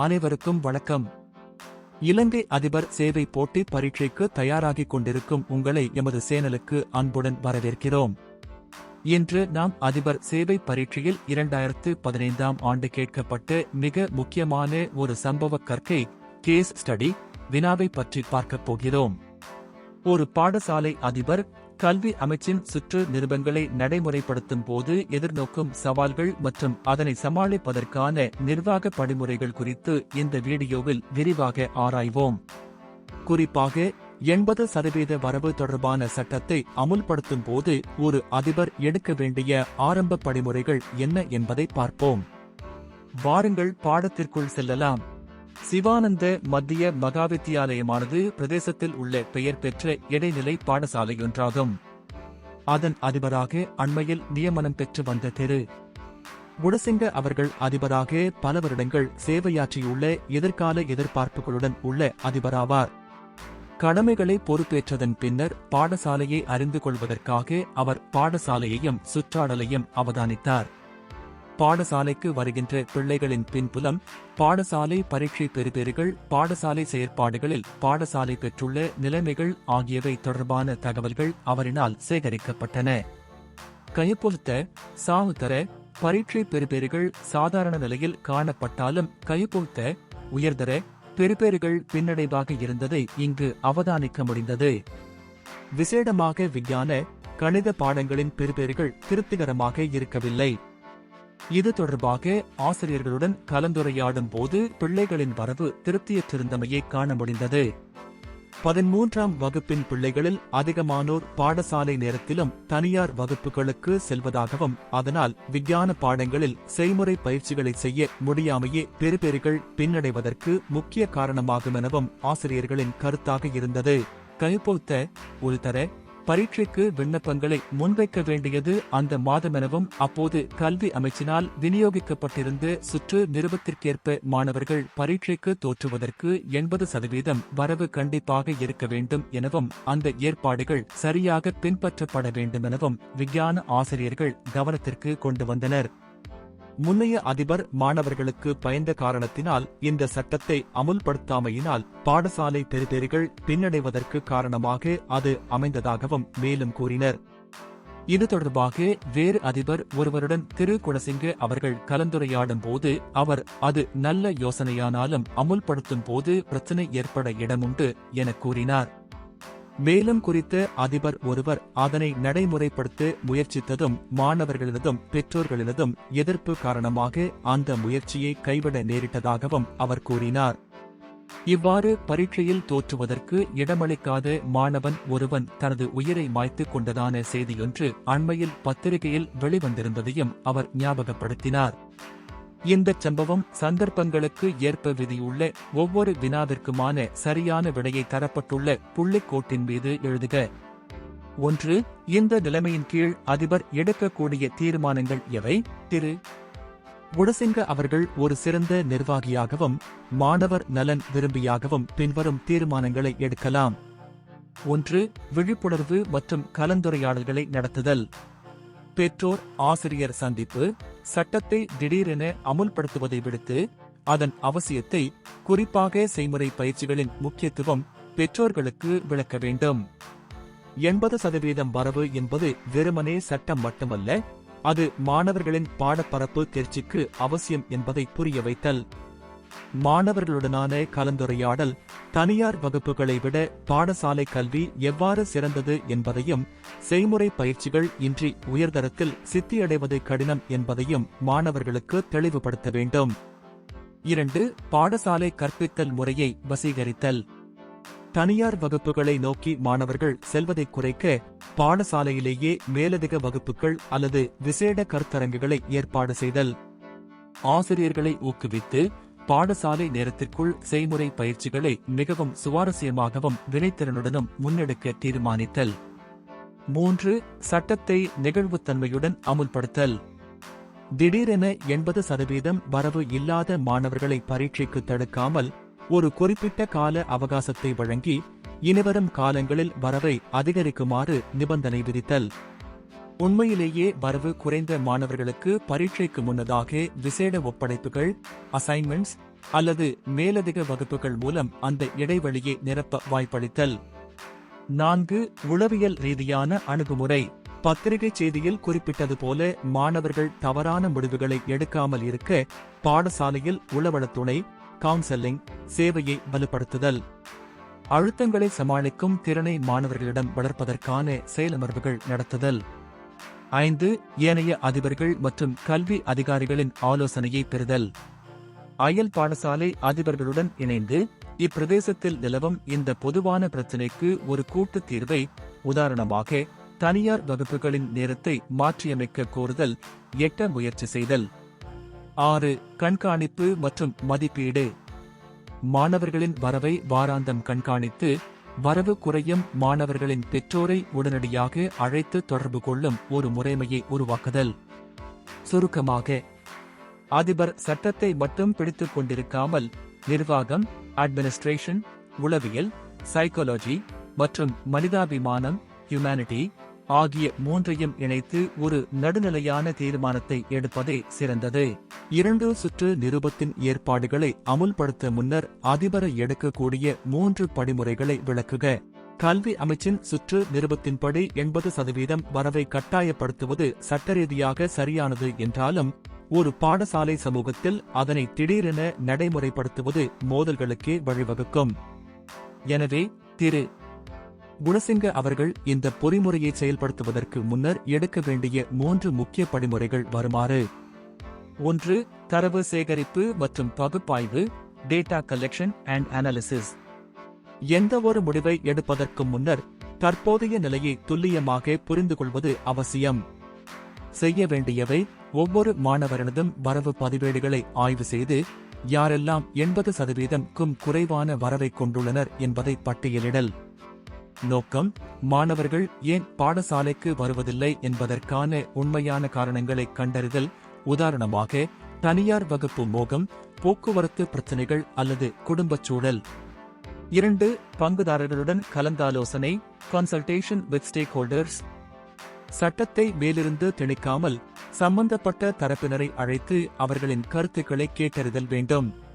அனைவருக்கும் வணக்கம். இலங்கை அதிபர் சேவை போட்டி பரீட்சைக்கு தயாராகிக் கொண்டிருக்கும் உங்களை எமது சேனலுக்கு அன்புடன் வரவேற்கிறோம். இன்று நாம் அதிபர் சேவை பரீட்சையில் இரண்டாயிரத்து பதினைந்தாம் ஆண்டு கேட்கப்பட்டு மிக முக்கியமான ஒரு சம்பவ கற்கை கேஸ் ஸ்டடி வினாவை பற்றி பார்க்கப் போகிறோம். ஒரு பாடசாலை அதிபர் கல்வி அமைச்சின் சுற்று நிருபங்களை நடைமுறைப்படுத்தும் போது எதிர்நோக்கும் சவால்கள் மற்றும் அதனை சமாளிப்பதற்கான நிர்வாக படிமுறைகள் குறித்து இந்த வீடியோவில் விரிவாக ஆராய்வோம். குறிப்பாக எண்பது சதவீத வரவு தொடர்பான சட்டத்தை அமுல்படுத்தும் போது ஒரு அதிபர் எடுக்க வேண்டிய ஆரம்ப படிமுறைகள் என்ன என்பதை பார்ப்போம். வாருங்கள் பாடத்திற்குள் செல்லலாம். சிவானந்த மத்திய மகாவித்தியாலயமானது பிரதேசத்தில் உள்ள பெயர் பெற்ற இடைநிலை பாடசாலையொன்றாகும். அதன் அதிபராக அண்மையில் நியமனம் பெற்று வந்த திரு. குணசிங்க அவர்கள் அதிபராக பல வருடங்கள் சேவையாற்றியுள்ள எதிர்கால எதிர்பார்ப்புகளுடன் உள்ள அதிபராவார். கடமைகளை பொறுப்பேற்றதன் பின்னர் பாடசாலையை அறிந்து கொள்வதற்காக அவர் பாடசாலையையும் சுற்றாடலையும் அவதானித்தார். பாடசாலைக்கு வருகின்ற பிள்ளைகளின் பின்புலம் பாடசாலை பரீட்சை பெறுபேறுகள் பாடசாலை செயற்பாடுகளில் பாடசாலை பெற்றுள்ள நிலைமைகள் ஆகியவை தொடர்பான தகவல்கள் அவரினால் சேகரிக்கப்பட்டன. கைப்பொழுத்த சாவுத்தர பரீட்சை பெறுபேறுகள் சாதாரண நிலையில் காணப்பட்டாலும் கைப்பொழுத்த உயர்தர பெறுபேறுகள் பின்னடைவாக இருந்ததை இங்கு அவதானிக்க முடிந்தது. விசேடமாக விஞ்ஞான கணித பாடங்களின் பெறுபேறுகள் திருப்திகரமாக இருக்கவில்லை. இது தொடர்பாக ஆசிரியர்களுடன் கலந்துரையாடும் போது பிள்ளைகளின் வரவு திருப்தியற்றிருந்தமையை காண முடிந்தது. பதிமூன்றாம் வகுப்பின் பிள்ளைகளில் அதிகமானோர் பாடசாலை நேரத்திலும் தனியார் வகுப்புகளுக்கு செல்வதாகவும் அதனால் விஞ்ஞான பாடங்களில் செய்முறை பயிற்சிகளை செய்ய முடியாமையே பெறுபேறுகள் பின்னடைவதற்கு முக்கிய காரணமாகும் எனவும் ஆசிரியர்களின் கருத்தாக இருந்தது. கைப்போத்த உள்தர பரீட்சைக்கு விண்ணப்பங்களை முன்வைக்க வேண்டியது அந்த மாதமெனவும் அப்போது கல்வி அமைச்சினால் விநியோகிக்கப்பட்டிருந்த சுற்று நிறுவத்திற்கேற்ப மாணவர்கள் பரீட்சைக்கு தோற்றுவதற்கு எண்பது சதவீதம் வரவு கண்டிப்பாக இருக்க வேண்டும் எனவும் அந்த ஏற்பாடுகள் சரியாக பின்பற்றப்பட வேண்டும் எனவும் விஞ்ஞான ஆசிரியர்கள் கவனத்திற்கு கொண்டு வந்தனர். முன்னைய அதிபர் மாணவர்களுக்கு பயந்த காரணத்தினால் இந்த சட்டத்தை அமுல்படுத்தாமையினால் பாடசாலை பெறுபேறுகள் பின்னடைவதற்கு காரணமாக அது அமைந்ததாகவும் மேலும் கூறினர். இது தொடர்பாக வேறு அதிபர் ஒருவருடன் திரு. குணசிங்க அவர்கள் கலந்துரையாடும் போது அவர் அது நல்ல யோசனையானாலும் அமுல்படுத்தும் போது பிரச்சினை ஏற்பட இடமுண்டு என கூறினார். மேலும் குறித்த அதிபர் ஒருவர் அதனை நடைமுறைப்படுத்த முயற்சித்ததும் மாணவர்களினதும் பெற்றோர்களினதும் எதிர்ப்பு காரணமாக அந்த முயற்சியை கைவிட நேரிட்டதாகவும் அவர் கூறினார். இவ்வாறு பரீட்சையில் தோற்றுவதற்கு இடமளிக்காத மாணவன் ஒருவன் தனது உயிரை மாய்த்துக் கொண்டதான செய்தியொன்று அண்மையில் பத்திரிகையில் வெளிவந்திருந்ததையும் அவர் ஞாபகப்படுத்தினார். இந்த சம்பவம் சந்தர்ப்பங்களுக்கு ஏற்ப விதியுள்ள ஒவ்வொரு வினாவிற்குமான சரியான விடையை தரப்பட்டுள்ள புள்ளிக்கோட்டின் மீது எழுதுக. ஒன்று இந்த நிலைமையின் கீழ் அதிபர் எடுக்கக்கூடிய தீர்மானங்கள் எவை? திரு. உடசிங்க அவர்கள் ஒரு சிறந்த நிர்வாகியாகவும் மாணவர் நலன் விரும்பியாகவும் பின்வரும் தீர்மானங்களை எடுக்கலாம். ஒன்று விழிப்புணர்வு மற்றும் கலந்துரையாடல்களை நடத்துதல். பெற்றோர் ஆசிரியர் சந்திப்பு. சட்டத்தை திடீரென அமுல்படுத்துவதை விடுத்து அதன் அவசியத்தை குறிப்பாக செய்முறை பயிற்சிகளின் முக்கியத்துவம் பெற்றோர்களுக்கு விளக்க வேண்டும். எண்பது சதவீதம் வரவு என்பது வெறுமனே சட்டம் மட்டுமல்ல அது மாணவர்களின் பாடப்பரப்பு தேர்ச்சிக்கு அவசியம் என்பதை புரிய வைத்தல். மாணவர்களுடனான கலந்துரையாடல் தனியார் வகுப்புகளை விட பாடசாலை கல்வி எவ்வாறு சிறந்தது என்பதையும் செய்முறை பயிற்சிகள் இன்றி உயர்தரத்தில் சித்தியடைவது கடினம் என்பதையும் மாணவர்களுக்கு தெளிவுபடுத்த வேண்டும். இரண்டு பாடசாலை கற்பித்தல் முறையை வசீகரித்தல். தனியார் வகுப்புகளை நோக்கி மாணவர்கள் செல்வதை குறைக்க பாடசாலையிலேயே மேலதிக வகுப்புகள் அல்லது விசேட கருத்தரங்குகளை ஏற்பாடு செய்தல். ஆசிரியர்களை ஊக்குவித்து பாடசாலை நேரத்திற்குள் செய்முறை பயிற்சிகளை மிகவும் சுவாரஸ்யமாகவும் வினைத்திறனுடனும் முன்னெடுக்க தீர்மானித்தல். மூன்று சட்டத்தை நெகிழ்வுத்தன்மையுடன் அமுல்படுத்தல். திடீரென எண்பது சதவீதம் வரவு இல்லாத மாணவர்களை பரீட்சைக்கு தடுக்காமல் ஒரு குறிப்பிட்ட கால அவகாசத்தை வழங்கி இனிவரும் காலங்களில் வரவை அதிகரிக்குமாறு நிபந்தனை விதித்தல். உண்மையிலேயே வரவு குறைந்த மாணவர்களுக்கு பரீட்சைக்கு முன்னதாக விசேட ஒப்படைப்புகள் அசைன்மெண்ட்ஸ் அல்லது மேலதிக வகுப்புகள் மூலம் அந்த இடைவெளியை நிரப்ப வாய்ப்பளித்தல். நான்கு உளவியல் ரீதியான அணுகுமுறை. பத்திரிகை செய்தியில் குறிப்பிட்டது போல மாணவர்கள் தவறான முடிவுகளை எடுக்காமல் இருக்க பாடசாலையில் உளவளத் துணை சேவையை வலுப்படுத்துதல். அழுத்தங்களை சமாளிக்கும் திறனை மாணவர்களிடம் வளர்ப்பதற்கான செயலமர்வுகள் நடத்துதல். ஐந்து ஏனைய அதிபர்கள் மற்றும் கல்வி அதிகாரிகளின் ஆலோசனையை பெறுதல். அயல் பாடசாலை அதிபர்களுடன் இணைந்து இப்பிரதேசத்தில் நிலவும் இந்த பொதுவான பிரச்சினைக்கு ஒரு கூட்டுத் தீர்வை உதாரணமாக தனியார் வகுப்புகளின் நேரத்தை மாற்றியமைக்க கோருதல் எட்ட முயற்சி செய்தல். ஆறு கண்காணிப்பு மற்றும் மதிப்பீடு. மாணவர்களின் வரவை வாராந்தம் கண்காணித்து வரவு குறையும் மாணவர்களின் பெற்றோரை உடனடியாக அழைத்து தொடர்பு கொள்ளும் ஒரு முறைமையை உருவாக்குதல். சுருக்கமாக அதிபர் சட்டத்தை மட்டும் பிடித்துக் கொண்டிருக்காமல் நிர்வாகம் அட்மினிஸ்ட்ரேஷன் உளவியல் சைக்காலஜி மற்றும் மனிதாபிமானம் ஹியூமனிட்டி ஆகிய மூன்றையும் இணைத்து ஒரு நடுநிலையான தீர்மானத்தை எடுப்பதே சிறந்தது. இரண்டு சுற்று நிருபத்தின் ஏற்பாடுகளை அமுல்படுத்த முன்னர் அதிபரை எடுக்கக்கூடிய மூன்று படிமுறைகளை விளக்குக. கல்வி அமைச்சின் சுற்று நிருபத்தின்படி எண்பது சதவீதம் வரவை கட்டாயப்படுத்துவது சட்டரீதியாக சரியானது என்றாலும் ஒரு பாடசாலை சமூகத்தில் அதனை திடீரென நடைமுறைப்படுத்துவது மோதல்களுக்கே வழிவகுக்கும். எனவே திரு. குணசிங்க அவர்கள் இந்த பொறிமுறையை செயல்படுத்துவதற்கு முன்னர் எடுக்க வேண்டிய மூன்று முக்கிய படிமுறைகள் வருமாறு. ஒன்று தரவு சேகரிப்பு மற்றும் பகுப்பாய்வு டேட்டா கலெக்ஷன் அண்ட் அனாலிசிஸ் எந்த ஒரு முடிவை எடுப்பதற்கு முன்னர் தற்போதைய நிலையை துல்லியமாக புரிந்து கொள்வது அவசியம். செய்ய வேண்டியவை ஒவ்வொரு மாணவரினதும் வரவு பதிவேடுகளை ஆய்வு செய்து யாரெல்லாம் எண்பது சதவீதம்க்கும் குறைவான வரவை கொண்டுள்ளனர் என்பதை பட்டியலிடல். நோக்கம் மாணவர்கள் ஏன் பாடசாலைக்கு வருவதில்லை என்பதற்கான உண்மையான காரணங்களை கண்டறிதல். உதாரணமாக தனியார் வகுப்பு மோகம் போக்குவரத்து பிரச்சினைகள் அல்லது குடும்பச் சூழல். இரண்டு பங்குதாரர்களுடன் கலந்தாலோசனை கன்சல்டேஷன் வித் ஸ்டேக் ஹோல்டர்ஸ் சட்டத்தை மேலிருந்து திணிக்காமல் சம்பந்தப்பட்ட தரப்பினரை அழைத்து அவர்களின் கருத்துக்களை கேட்டறிதல் வேண்டும்.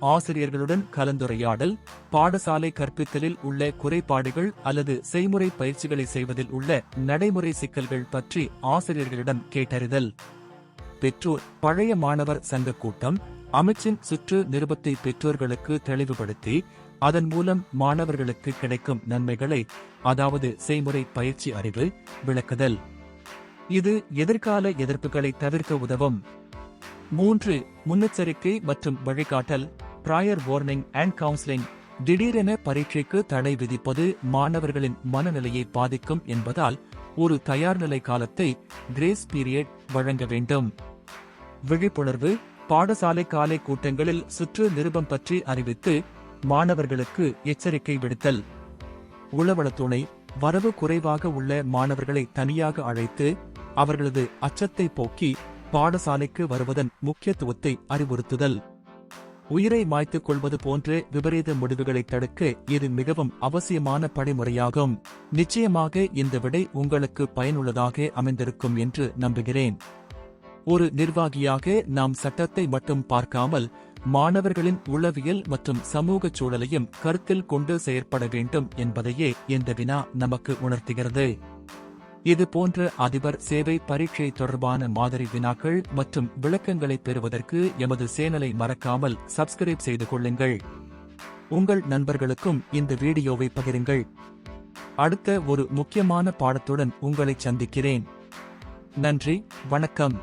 ஆசிரியர்களுடன் கலந்துரையாடல் பாடசாலை கற்பித்தலில் உள்ள குறைபாடுகள் அல்லது செய்முறை பயிற்சிகளை செய்வதில் உள்ள நடைமுறை சிக்கல்கள் பற்றி ஆசிரியர்களிடம் கேட்டறிதல். பெற்றோர் பழைய மாணவர் சங்க கூட்டம் அமைச்சின் சுற்று நிருபத்தை பெற்றோர்களுக்கு தெளிவுபடுத்தி அதன் மூலம் மாணவர்களுக்கு கிடைக்கும் நன்மைகளை அதாவது செய்முறை பயிற்சி அறிவு விளக்குதல். இது எதிர்கால எதிர்ப்புகளை தவிர்க்க உதவும். மூன்று முன்னெச்சரிக்கை மற்றும் வழிகாட்டல். ப்ராயர் வார்னிங் அண்ட் கவுன்சிலிங் திடீரென பரீட்சைக்கு தடை விதிப்பது மாணவர்களின் மனநிலையை பாதிக்கும் என்பதால் ஒரு தயார்நிலை காலத்தை கிரேஸ் பீரியட் வழங்க வேண்டும். விழிப்புணர்வு பாடசாலை காலை கூட்டங்களில் சுற்று நிருபம் பற்றி அறிவித்து மாணவர்களுக்கு எச்சரிக்கை விடுத்தல். உளவளத்துணை வரவு குறைவாக உள்ள மாணவர்களை தனியாக அழைத்து அவர்களது அச்சத்தை போக்கி பாடசாலைக்கு வருவதன் முக்கியத்துவத்தை அறிவுறுத்துதல். உயிரை மாய்த்துக் கொள்வது போன்ற விபரீத முடிவுகளை தடுக்க இது மிகவும் அவசியமான படிமுறையாகும். நிச்சயமாக இந்த விடை உங்களுக்கு பயனுள்ளதாக அமைந்திருக்கும் என்று நம்புகிறேன். ஒரு நிர்வாகியாக நாம் சட்டத்தை மட்டும் பார்க்காமல் மாணவர்களின் உளவியல் மற்றும் சமூக சூழலையும் கருத்தில் கொண்டு செயற்பட வேண்டும் என்பதையே இந்த வினா நமக்கு உணர்த்துகிறது. இது போன்ற அதிபர் சேவை பரீட்சை தொடர்பான மாதிரி வினாக்கள் மற்றும் விளக்கங்களை பெறுவதற்கு எமது சேனலை மறக்காமல் சப்ஸ்கிரைப் செய்து கொள்ளுங்கள். உங்கள் நண்பர்களுக்கும் இந்த வீடியோவை பகிருங்கள். அடுத்த ஒரு முக்கியமான பாடத்துடன் உங்களை சந்திக்கிறேன். நன்றி வணக்கம்.